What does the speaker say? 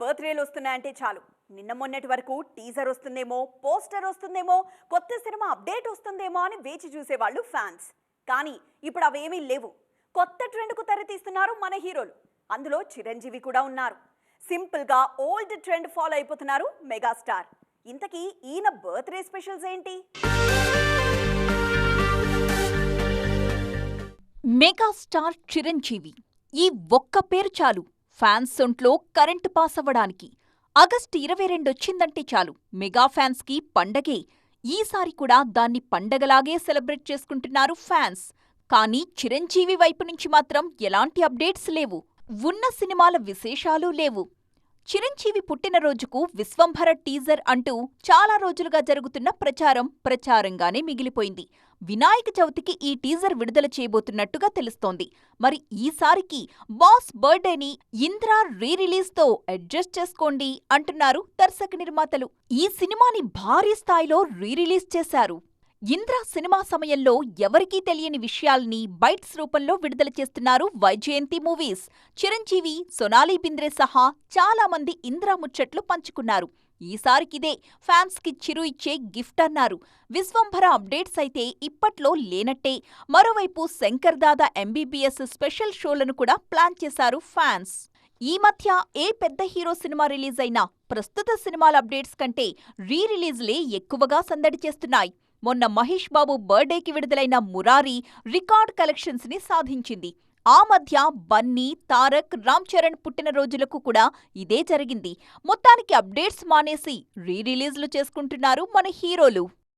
బర్త్డేలు వస్తున్నాయంటే చాలు. నిన్న మొన్నటి వరకు టీజర్ వస్తుందేమో పోస్టర్ వస్తుందేమో కొత్త సినిమా అప్డేట్ వస్తుందేమో అని వేచి చూసేవాళ్ళు ఫ్యాన్స్. కానీ ఇప్పుడు అవేమీ లేవు. కొత్త ట్రెండ్కు తెరతీస్తున్నారు మన హీరోలు. అందులో చిరంజీవి కూడా ఉన్నారు. సింపుల్గా ఓల్డ్ ట్రెండ్ ఫాలో అయిపోతున్నారు మెగాస్టార్. ఇంతకీ ఈయన బర్త్డే స్పెషల్స్ ఏంటి? మెగాస్టార్ చిరంజీవి. ఈ ఒక్క పేరు చాలు. ఫ్యాన్స్ ఒంట్లో కరెంటు పాస్ అవ్వడానికి ఆగస్టు ఇరవై రెండొచ్చిందంటే చాలు. మెగా ఫ్యాన్స్కి పండగే. ఈసారి కూడా దాన్ని పండగలాగే సెలబ్రేట్ చేసుకుంటున్నారు ఫ్యాన్స్. కానీ చిరంజీవి వైపు నుంచి మాత్రం ఎలాంటి అప్డేట్స్ లేవు. ఉన్న సినిమాల విశేషాలు లేవు. చిరంజీవి పుట్టినరోజుకు విశ్వంభర టీజర్ అంటూ చాలా రోజులుగా జరుగుతున్న ప్రచారం ప్రచారంగానే మిగిలిపోయింది. వినాయక చవితికి ఈ టీజర్ విడుదల చేయబోతున్నట్టుగా తెలుస్తోంది. మరి ఈసారికి బాస్ బర్త్డేని ఇంద్రా రీరిలీజ్తో అడ్జస్ట్ చేసుకోండి అంటున్నారు దర్శక నిర్మాతలు. ఈ సినిమాని భారీ స్థాయిలో రీరిలీజ్ చేశారు. ఇంద్ర సినిమా సమయంలో ఎవరికీ తెలియని విషయాల్ని బైట్స్ రూపంలో విడుదల చేస్తున్నారు వైజయంతి మూవీస్. చిరంజీవి సొనాలి బింద్రే సహా చాలా మంది ఇంద్ర ముచ్చట్లు పంచుకున్నారు. ఈసారికిదే ఫ్యాన్స్కి చిరు ఇచ్చే గిఫ్ట్ అన్నారు. విశ్వంభర అప్డేట్స్ అయితే ఇప్పట్లో లేనట్టే. మరోవైపు శంకర్ దాదా ఎంబీబీఎస్ స్పెషల్ షోలను కూడా ప్లాన్ చేశారు ఫ్యాన్స్. ఈ మధ్య ఏ పెద్ద హీరో సినిమా రిలీజ్ అయినా ప్రస్తుత సినిమాల అప్డేట్స్ కంటే రీ రిలీజ్లే ఎక్కువగా సందడి చేస్తున్నాయి. మొన్న మహేష్ బాబు బర్త్డేకి విడుదలైన మురారి రికార్డ్ కలెక్షన్స్ని సాధించింది. ఆ మధ్య బన్నీ తారక్ రామ్ చరణ్ పుట్టినరోజులకు కూడా ఇదే జరిగింది. మొత్తానికి అప్డేట్స్ మానేసి రీ రిలీజ్లు చేసుకుంటున్నారు మన హీరోలు.